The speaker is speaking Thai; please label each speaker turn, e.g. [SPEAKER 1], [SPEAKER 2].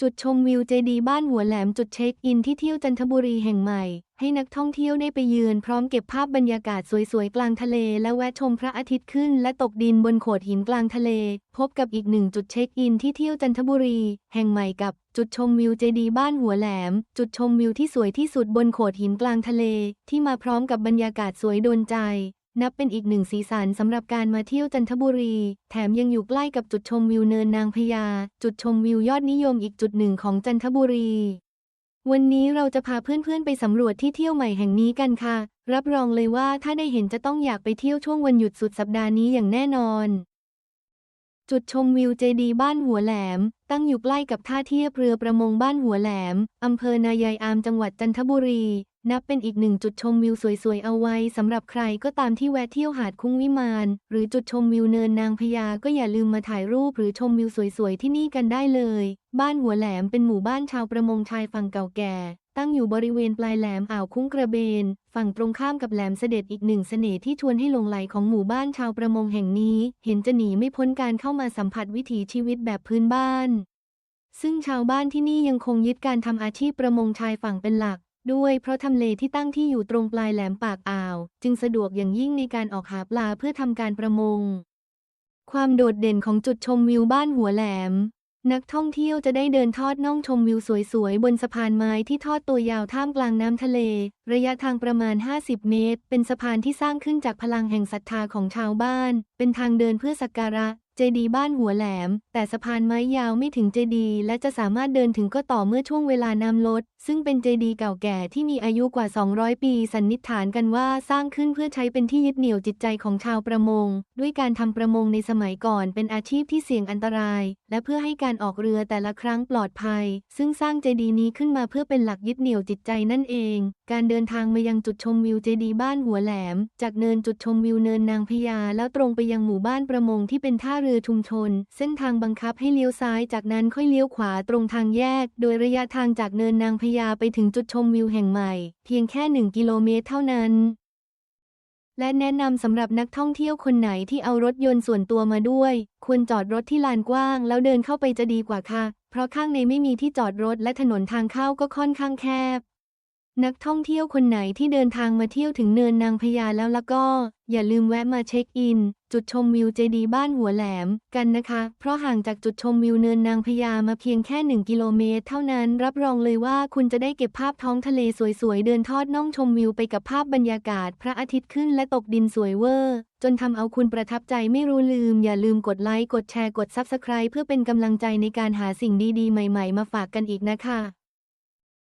[SPEAKER 1] จุดชมวิวเจดีย์บ้านหัวแหลมจุดเช็คอินที่เที่ยวจันทบุรีแห่งใหม่ ให้นักท่องเที่ยวได้ไปเยือนพร้อมเก็บภาพบรรยากาศสวยๆ กลางทะเล และแวะชมพระอาทิตย์ขึ้น และตกดินบนโขดหินกลางทะเล พบกับอีกหนึ่งจุดเช็คอินที่เที่ยวจันทบุรี แห่งใหม่กับจุดชมวิวเจดีย์บ้านหัวแหลม จุดชมวิวที่สวยที่สุดบนโขดหินกลางทะเล ที่มาพร้อมกับบรรยากาศสวยโดนใจ นับเป็นอีกหนึ่งสีสันสำหรับการมาเที่ยวจันทบุรี แถมยังอยู่ใกล้กับจุดชมวิวเนินนางพญา จุดชมวิวยอดนิยมอีกจุดหนึ่งของจันทบุรี วันนี้เราจะพาเพื่อนๆไปสำรวจที่เที่ยวใหม่แห่งนี้กันค่ะ รับรองเลยว่าถ้าได้เห็นจะต้องอยากไปเที่ยวช่วงวันหยุดสุดสัปดาห์นี้อย่างแน่นอน จุดชมวิวเจดีบ้านหัวแหลม ตั้งอยู่ใกล้กับท่าเทียบเรือประมงบ้านหัวแหลมอำเภอนายายอามจังหวัดจันทบุรี นับเป็นอีกหนึ่งจุดชมวิวสวยๆ เอาไว้สำหรับใครก็ตามที่แวะเที่ยวหาดคุ้งวิมาน หรือจุดชมวิวเนินนางพญาก็อย่าลืมมาถ่ายรูปหรือชมวิวสวยๆ ที่นี่กันได้เลย บ้านหัวแหลมเป็นหมู่บ้านชาวประมงชายฝั่งเก่าแก่ ตั้งอยู่บริเวณปลายแหลมอ่าวคุ้งกระเบน ฝั่งตรงข้ามกับแหลมเสด็จอีกหนึ่งเสน่ห์ที่ชวนให้หลงไหลของหมู่บ้านชาวประมงแห่งนี้ เห็นจะหนีไม่พ้นการเข้ามาสัมผัสวิถีชีวิตแบบพื้นบ้าน ซึ่งชาวบ้านที่นี่ยังคงยึดการทำอาชีพประมงชายฝั่งเป็นหลัก ด้วยเพราะทำเลที่ตั้งที่อยู่ตรงปลายแหลมปากอ่าว จึงสะดวกอย่างยิ่งในการออกหาปลาเพื่อทำการประมง ความโดดเด่นของจุดชมวิวบ้านหัวแหลม นักท่องเที่ยวจะได้เดินทอดน่องชมวิวสวยๆ บนสะพานไม้ที่ทอดตัวยาวท่ามกลางน้ำทะเล ระยะทางประมาณ 50 เมตร เป็นสะพานที่สร้างขึ้นจากพลังแห่งศรัทธาของชาวบ้าน เป็นทางเดินเพื่อสักการะ เจดีบ้านหัวแหลม แต่สะพานไม้ยาวไม่ถึงเจดีและจะสามารถเดินถึงก็ต่อเมื่อช่วงเวลาน้ำลด ซึ่งเป็นเจดีเก่าแก่ที่มีอายุกว่า 200 ปี สันนิษฐานกันว่าสร้างขึ้นเพื่อใช้เป็นที่ยึดเหนี่ยวจิตใจของชาวประมง ด้วยการทำประมงในสมัยก่อนเป็นอาชีพที่เสี่ยงอันตราย และเพื่อให้การออกเรือแต่ละครั้งปลอดภัย ซึ่งสร้างเจดีย์นี้ขึ้นมาเพื่อเป็นหลักยึดเหนี่ยวจิตใจนั่นเอง การเดินทางมายังจุดชมวิวเจดีย์บ้านหัวแหลม จากเนินจุดชมวิวเนินนางพญาแล้วตรงไปยังหมู่บ้านประมงที่เป็นท่าเรือชุมชน เส้นทางบังคับให้เลี้ยวซ้าย จากนั้นค่อยเลี้ยวขวาตรงทางแยก โดยระยะทางจากเนินนางพญาไปถึงจุดชมวิวแห่งใหม่ เพียงแค่หนึ่งกิโลเมตรเท่านั้น และแนะนำสำหรับนักท่องเที่ยวคนไหนที่เอารถยนต์ส่วนตัวมาด้วย ควรจอดรถที่ลานกว้าง แล้วเดินเข้าไปจะดีกว่าค่ะ เพราะข้างในไม่มีที่จอดรถและถนนทางเข้าก็ค่อนข้างแคบ นักท่องเที่ยวคนไหนที่เดินทางมาเที่ยวถึงเนินนางพญาแล้วล้วก็ อย่าลืมแวะมาเช็คอิน จุดชมวิวเจดีย์บ้านหัวแหลมกันนะคะ เพราะห่างจากจุดชมวิวเนินนางพญามาเพียงแค่หนึ่งกิโลเมตร เท่านั้นรับรองเลยว่าคุณจะได้เก็บภาพท้องทะเลสวยๆ เดินทอดน่องชมวิวไปกับภาพบรรยากาศ พระอาทิตย์ขึ้นและตกดินสวยเวอร์ จนทำเอาคุณประทับใจไม่รู้ลืม อย่าลืมกดไลค์กดแชร์กด Subscribe เพื่อเป็นกำลังใจในการหาสิ่งดีๆ ใหม่ ๆ มาฝากกันอีกนะคะ